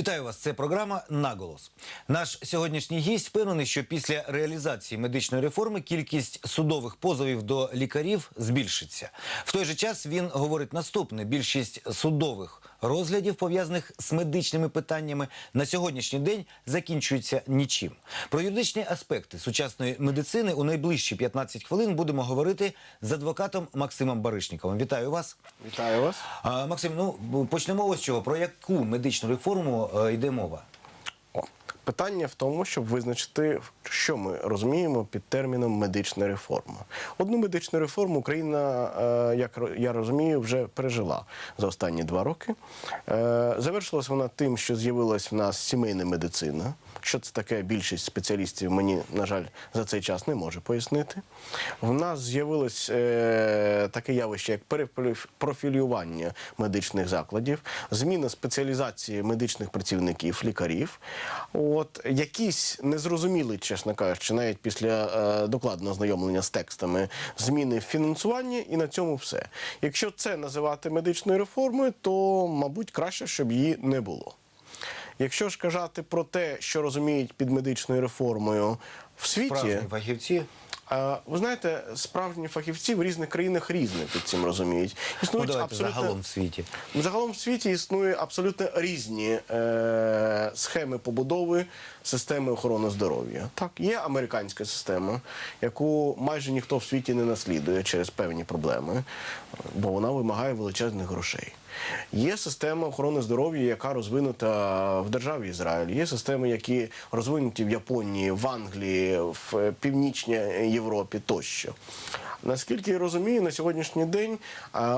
Вітаю вас. Це програма Наголос. Наш сьогоднішній гість впевнений, що після реалізації медичної реформи кількість судових позовів до лікарів збільшиться. В той же час він говорить наступне: більшість судових розглядів, пов'язаних з медичними питаннями, на сьогоднішній день закінчується нічим. Про юридичні аспекти сучасної медицини у найближчі 15 хвилин будемо говорити з адвокатом Максимом Баришніковим. Вітаю вас. Вітаю вас. А, Максим, ну почнемо ось чого. Про яку медичну реформу е, йде мова? Питання в тому, щоб визначити, що ми розуміємо під терміном медична реформа. Одну медичну реформу Україна, е, як я розумію, вже пережила за останні два роки. Е, Завершилась вона тим, що з'явилась в нас сімейна медицина. Що це таке, більшість спеціалістів мені, на жаль, за цей час не може пояснити. В нас з'явилось е, таке явище, як перепрофілювання медичних закладів, зміна спеціалізації медичних працівників, лікарів. От якісь незрозумілі, чесно кажучи, навіть після е, докладного знайомлення з текстами зміни в фінансуванні, і на цьому все. Якщо це називати медичною реформою, то мабуть краще, щоб її не було. Якщо ж казати про те, що розуміють під медичною реформою в світі, Справжні фахівці. Ви знаєте, справжні фахівці в різних країнах різне під цим розуміють. Ну, Існують давайте абсолютно загалом в світі. Загалом в світі існує абсолютно різні е, схеми побудови системи охорони здоров'я. Так, є американська система, яку майже ніхто в світі не наслідує через певні проблеми, бо вона вимагає величезних грошей. Є система охорони здоров'я, яка розвинута в державі Ізраїль. Є системи, які розвинуті в Японії, в Англії, в Північній Європі тощо. Наскільки я розумію, на сьогоднішній день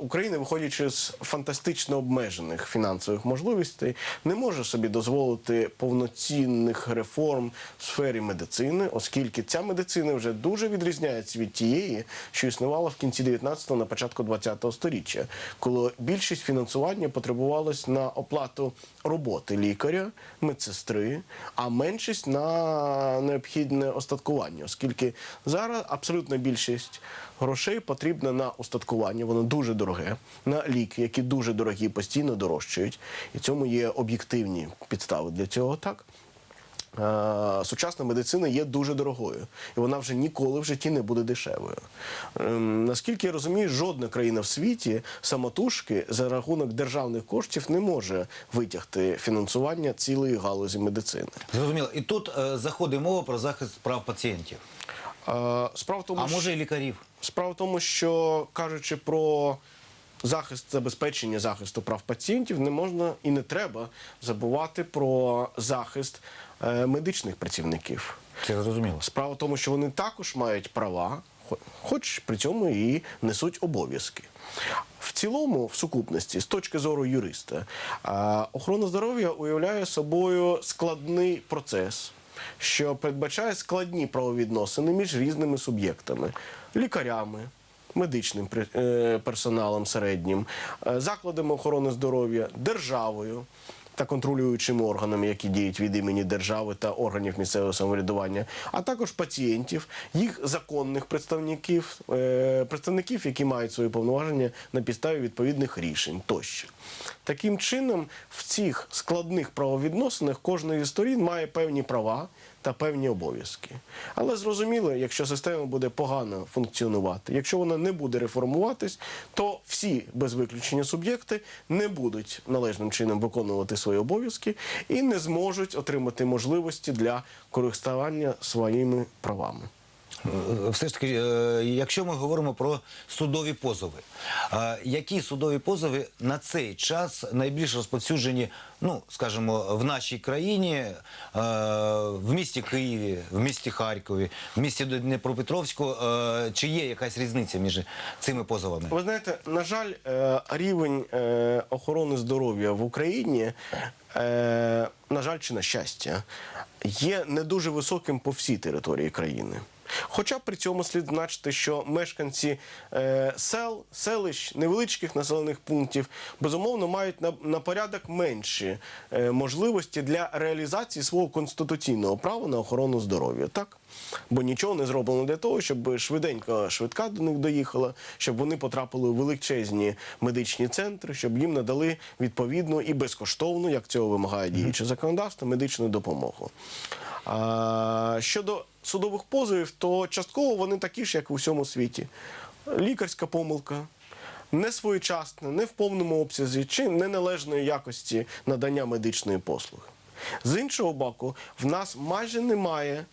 Україна, виходячи з фантастично обмежених фінансових можливостей, не може собі дозволити повноцінних реформ в сфері медицини, оскільки ця медицина вже дуже відрізняється від тієї, що існувала в кінці 19-го, на початку 20-го сторіччя, коли більшість фінансування потребувалось на оплату роботи лікаря, медсестри, а меншість на необхідне остаткування, оскільки зараз абсолютна більшість грошей потрібна на устаткування, воно дуже дороге, на ліки, які дуже дорогі, постійно дорожчають. І цьому є об'єктивні підстави для цього так. Е, Сучасна медицина є дуже дорогою, і вона вже ніколи в житті не буде дешевою. Ем, Наскільки я розумію, жодна країна в світі самотужки за рахунок державних коштів не може витягти фінансування цілої галузі медицини. Зрозуміло. І тут е, заходить мова про захист прав пацієнтів, Е, Справа в тому, а може і лікарів. Справа в тому, що кажучи про захист забезпечення захисту прав пацієнтів, не можна і не треба забувати про захист медичних працівників. Це зрозуміло. Справа в тому, що вони також мають права, хоч при цьому і несуть обов'язки. В цілому, в сукупності, з точки зору юриста, охорона здоров'я уявляє собою складний процес, що передбачає складні правовідносини між різними суб'єктами, лікарями. Медичним е, персоналом середнім, е, закладами охорони здоров'я, державою та контролюючими органами, які діють від імені держави та органів місцевого самоврядування, а також пацієнтів, їх законних представників, е, представників, які мають свої повноваження на підставі відповідних рішень тощо. Таким чином, в цих складних правовідносинах кожна із сторін має певні права та певні обов'язки. Але зрозуміло, якщо система буде погано функціонувати, якщо вона не буде реформуватись, то всі без виключення суб'єкти не будуть належним чином виконувати свої обов'язки і не зможуть отримати можливості для користування своїми правами. Е, Все ж таки, е, якщо ми говоримо про судові позови, е, які судові позови на цей час найбільш розповсюджені, ну скажімо, в нашій країні, в місті Києві, в місті Харкові, в місті Дніпропетровську, чи є якась різниця між цими позовами? Ви знаєте, на жаль, рівень охорони здоров'я в Україні, на жаль, чи на щастя, є не дуже високим по всій території країни. Хоча при цьому слід значити, що мешканці е, сел, селищ, невеличких населених пунктів безумовно мають на, на порядок менші е, можливості для реалізації свого конституційного права на охорону здоров'я. Так? Бо нічого не зроблено для того, щоб швиденько швидка до них доїхала, щоб вони потрапили у величезні медичні центри, щоб їм надали відповідну і безкоштовну, як цього вимагає діюче законодавство, медичну допомогу. А, щодо судових позовів, то частково вони такі ж, як у всьому світі. Лікарська помилка, несвоєчасна, не в повному обсязі чи неналежної якості надання медичної послуги. З іншого боку, в нас майже немає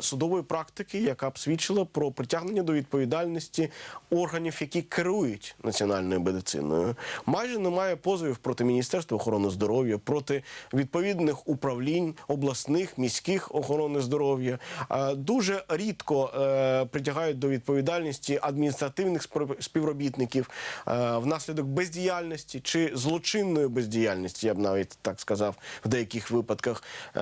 судової практики, яка б свідчила про притягнення до відповідальності органів, які керують національною медициною. Майже немає позовів проти Міністерства охорони здоров'я, проти відповідних управлінь обласних, міських охорони здоров'я. Е, дуже рідко е, притягають до відповідальності адміністративних співробітників е, внаслідок бездіяльності чи злочинної бездіяльності, я б навіть так сказав, в деяких випадках, е,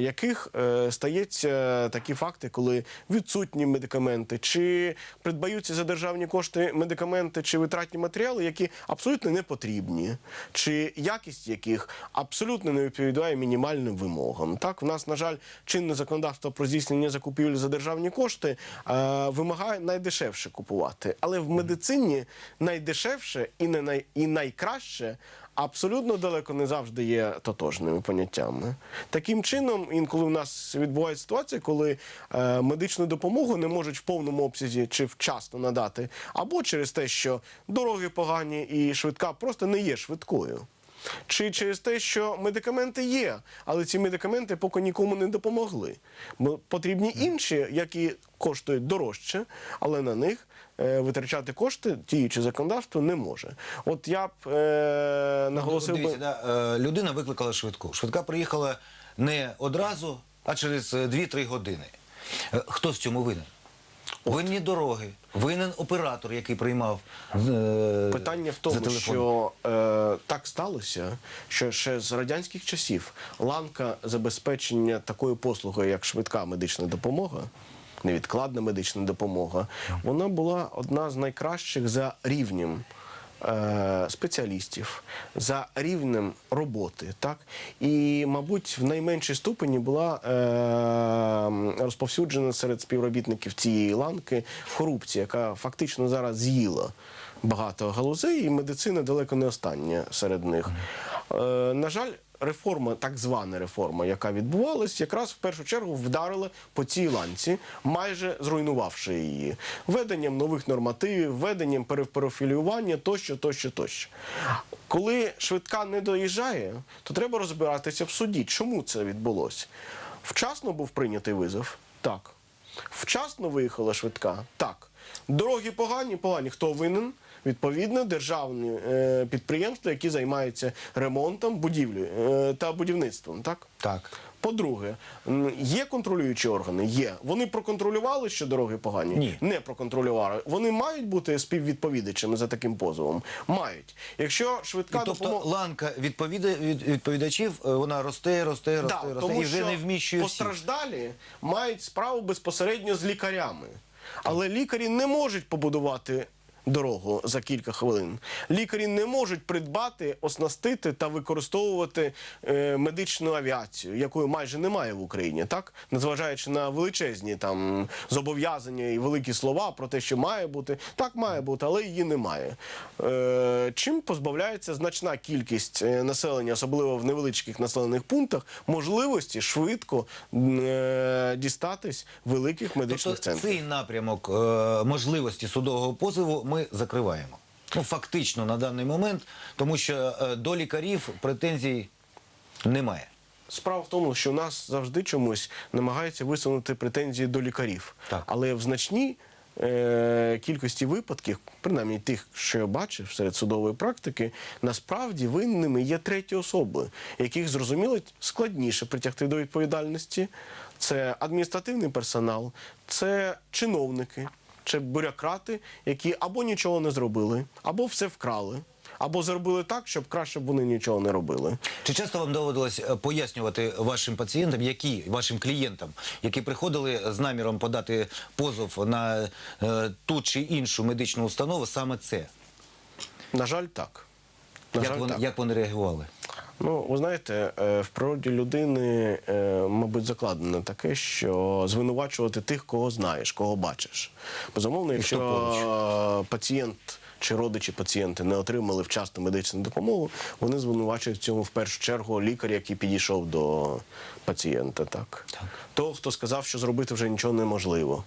яких е, стається такі факти, коли відсутні медикаменти, чи придбаються за державні кошти медикаменти чи витратні матеріали, які абсолютно не потрібні, чи якість яких абсолютно не відповідає мінімальним вимогам. Так, в нас, на жаль, чинне законодавство про здійснення закупівель за державні кошти е, вимагає найдешевше купувати. Але в медицині найдешевше і не най, і найкраще абсолютно далеко не завжди є тотожними поняттями. Таким чином, інколи в нас відбувається ситуація, коли е, медичну допомогу не можуть в повному обсязі чи вчасно надати, або через те, що дороги погані і швидка просто не є швидкою. Чи через те, що медикаменти є, але ці медикаменти поки нікому не допомогли. Потрібні інші, які коштують дорожче, але на них е, витрачати кошти діюче законодавство не може. От я б е, наголосив би. Дивіться, да, е, людина викликала швидку. Швидка приїхала не одразу, а через е, 2-3 години. Е, Хто в цьому винен? Винні дороги, винен оператор, який приймав е, Питання в тому, що е, так сталося, що ще з радянських часів ланка забезпечення такою послугою, як швидка медична допомога, невідкладна медична допомога, вона була одна з найкращих за рівнем. Е, Спеціалістів за рівнем роботи, так і, мабуть, в найменшій ступені була е, розповсюджена серед співробітників цієї ланки корупція, яка фактично зараз з'їла багато галузей, і медицина далеко не остання серед них. Е, на жаль, реформа, так звана реформа, яка відбувалась, якраз в першу чергу вдарила по цій ланці, майже зруйнувавши її введенням нових нормативів, введенням перепрофілювання тощо, тощо, тощо. Коли швидка не доїжджає, то треба розбиратися в суді. Чому це відбулося? Вчасно був прийнятий визов? Так. Вчасно виїхала швидка? Так. Дороги погані, погані. Хто винен? Відповідно, державні е, підприємства, які займаються ремонтом будівлі е, та будівництвом. Так? Так. По-друге, є контролюючі органи? Є. Вони проконтролювали, що дороги погані? Ні. Не проконтролювали. Вони мають бути співвідповідачами за таким позовом? Мають. Якщо швидка І, тобто допомога... ланка відповіда, відповідачів, е, вона росте, росте, росте, Да, росте тому і вже що не вміщує всіх. постраждалі мають справу безпосередньо з лікарями. Але лікарі не можуть побудувати дорогу за кілька хвилин. Лікарі не можуть придбати, оснастити та використовувати е, медичну авіацію, якої майже немає в Україні, так незважаючи на величезні там зобов'язання і великі слова про те, що має бути, так має бути, але її немає. Е, чим позбавляється значна кількість е, населення, особливо в невеличких населених пунктах, можливості швидко е, дістатись великих медичних Тобто центрів. цей напрямок е, можливості судового позову ми закриваємо. Ну, фактично на даний момент, тому що е, до лікарів претензій немає. Справа в тому, що нас завжди чомусь намагаються висунути претензії до лікарів. Так. Але в значній е, кількості випадків, принаймні тих, що я бачив серед судової практики, насправді винними є треті особи, яких зрозуміло складніше притягти до відповідальності. Це адміністративний персонал, це чиновники чи бюрократи, які або нічого не зробили, або все вкрали. або зробили так, щоб краще б вони нічого не робили. Чи часто вам доводилось е, пояснювати вашим пацієнтам, які вашим клієнтам, які приходили з наміром подати позов на е, ту чи іншу медичну установу, саме це? На жаль, так. На Як жаль, вони, так. як вони реагували? Ну, ви знаєте, е, в природі людини, е, мабуть, закладено таке, що звинувачувати тих, кого знаєш, кого бачиш. Безумовно, якщо е, пацієнт чи родичі пацієнти не отримали вчасну медичну допомогу, вони звинувачують в цьому в першу чергу лікар, який підійшов до пацієнта. Так. Того, хто сказав, що зробити вже нічого неможливо.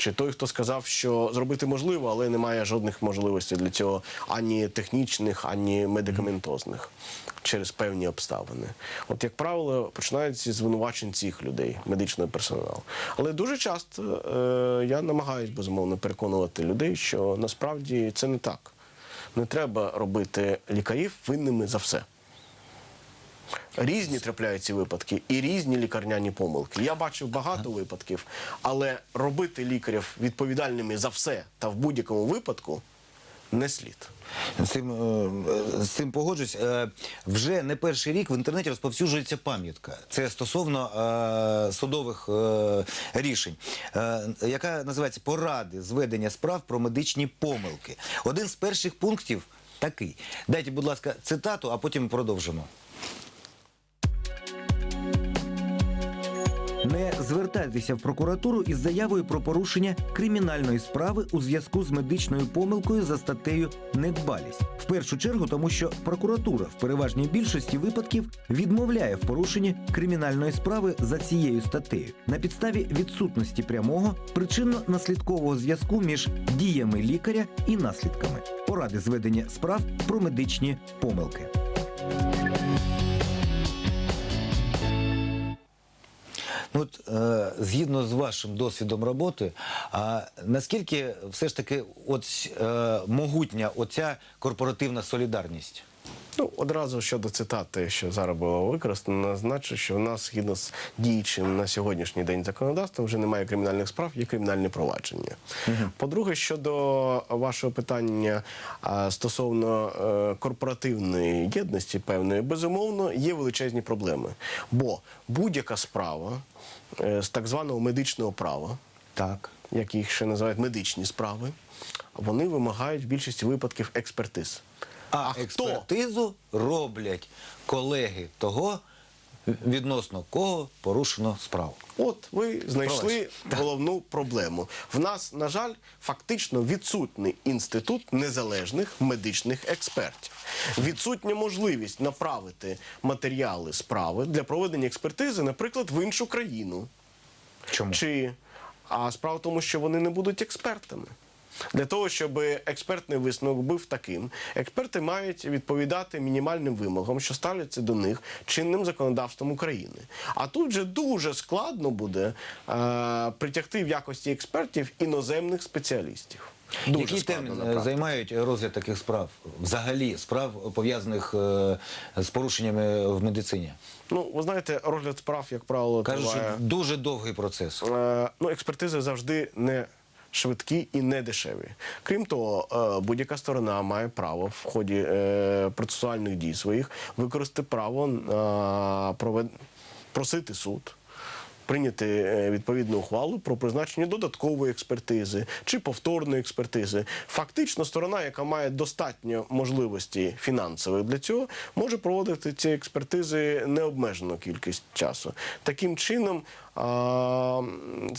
Чи той, хто сказав, що зробити можливо, але немає жодних можливостей для цього ані технічних, ані медикаментозних через певні обставини. От, як правило, починаються звинувачень цих людей, медичного персоналу. Але дуже часто е, я намагаюся безумовно переконувати людей, що насправді це не так. Не треба робити лікарів винними за все. Різні трапляються випадки і різні лікарняні помилки. Я бачив багато випадків, але робити лікарів відповідальними за все та в будь-якому випадку не слід. З цим, е, з цим погоджусь. Е, Вже не перший рік в інтернеті розповсюджується пам'ятка. Це стосовно е, судових е, рішень, е, яка називається Поради з ведення справ про медичні помилки. Один з перших пунктів такий. Дайте, будь ласка, цитату, а потім продовжимо. Не звертайтеся в прокуратуру із заявою про порушення кримінальної справи у зв'язку з медичною помилкою за статтею недбалість. В першу чергу, тому що прокуратура в переважній більшості випадків відмовляє в порушенні кримінальної справи за цією статтею на підставі відсутності прямого причинно-наслідкового зв'язку між діями лікаря і наслідками. Поради зведення справ про медичні помилки. Ну, от, е, згідно з вашим досвідом роботи, а наскільки все ж таки от, е, могутня оця корпоративна солідарність? Ну, одразу щодо цитати, що зараз було використано, назначу, що в нас згідно з діючим на сьогоднішній день законодавством вже немає кримінальних справ, є кримінальне провадження. По-друге, щодо вашого питання а, стосовно е, корпоративної єдності певної, безумовно, є величезні проблеми. Бо будь-яка справа е, з так званого медичного права, Так. як їх ще називають медичні справи, вони вимагають в більшості випадків експертиз. А, хто експертизу роблять колеги того, відносно кого порушено справу. От ви знайшли головну проблему. В нас, на жаль, фактично відсутній інститут незалежних медичних експертів. Відсутня можливість направити матеріали справи для проведення експертизи, наприклад, в іншу країну. Чому? Чи а справа в тому, що вони не будуть експертами. Для того, щоб експертний висновок був таким, експерти мають відповідати мінімальним вимогам, що ставляться до них чинним законодавством України. А тут вже дуже складно буде е, притягти в якості експертів іноземних спеціалістів. Дуже Який термін е, займають розгляд таких справ? Взагалі, справ пов'язаних е, з порушеннями в медицині? Ну, ви знаєте, розгляд справ, як правило, Кажуть, що триває. дуже довгий процес. Е, ну, експертизи завжди не швидкі і не дешеві. Крім того, е, будь-яка сторона має право в ході е, процесуальних дій своїх використати право провед... просити суд. Прийняти е, відповідну ухвалу про призначення додаткової експертизи чи повторної експертизи. Фактично, сторона, яка має достатньо можливості фінансових для цього, може проводити ці експертизи необмежену кількість часу. Таким чином,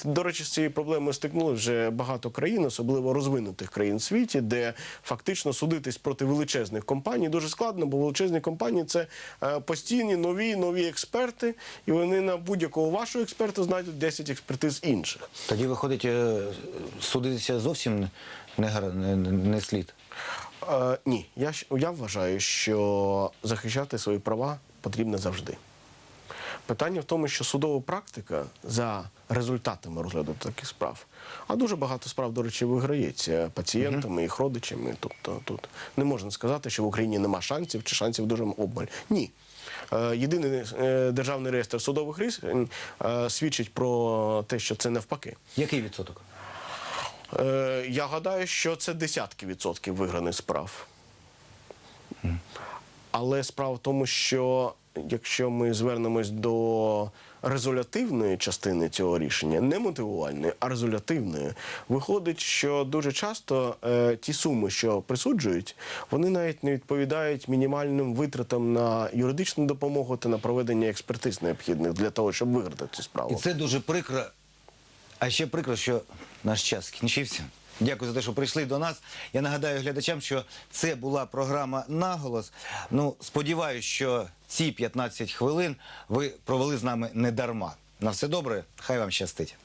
до речі, з цією проблемою стикнули вже багато країн, особливо розвинутих країн в світі, де фактично судитись проти величезних компаній дуже складно, бо величезні компанії це е, постійні нові нові експерти, і вони на будь-якого вашого експерта знайдуть 10 експертиз інших. Тоді виходить, е, судитися зовсім не, не, не слід. Е, ні, я, я вважаю, що захищати свої права потрібно завжди. Питання в тому, що судова практика за результатами розгляду таких справ, а дуже багато справ, до речі, виграється пацієнтами, їх родичами. Тобто тут не можна сказати, що в Україні нема шансів чи шансів дуже обмаль. Ні. Е, Єдиний е, державний реєстр судових рішень свідчить про те, що це навпаки. Який відсоток? Е, Я гадаю, що це десятки відсотків виграних справ. Але справа в тому, що якщо ми звернемось до резолютивної частини цього рішення, не мотивувальної, а резолютивної, виходить, що дуже часто е, ті суми, що присуджують, вони навіть не відповідають мінімальним витратам на юридичну допомогу та на проведення експертиз необхідних для того, щоб виграти цю справу. І це дуже прикро. А ще прикро, що наш час скінчився. Дякую за те, що прийшли до нас. Я нагадаю глядачам, що це була програма Наголос. Ну, сподіваюся, що ці 15 хвилин ви провели з нами не дарма. На все добре, хай вам щастить.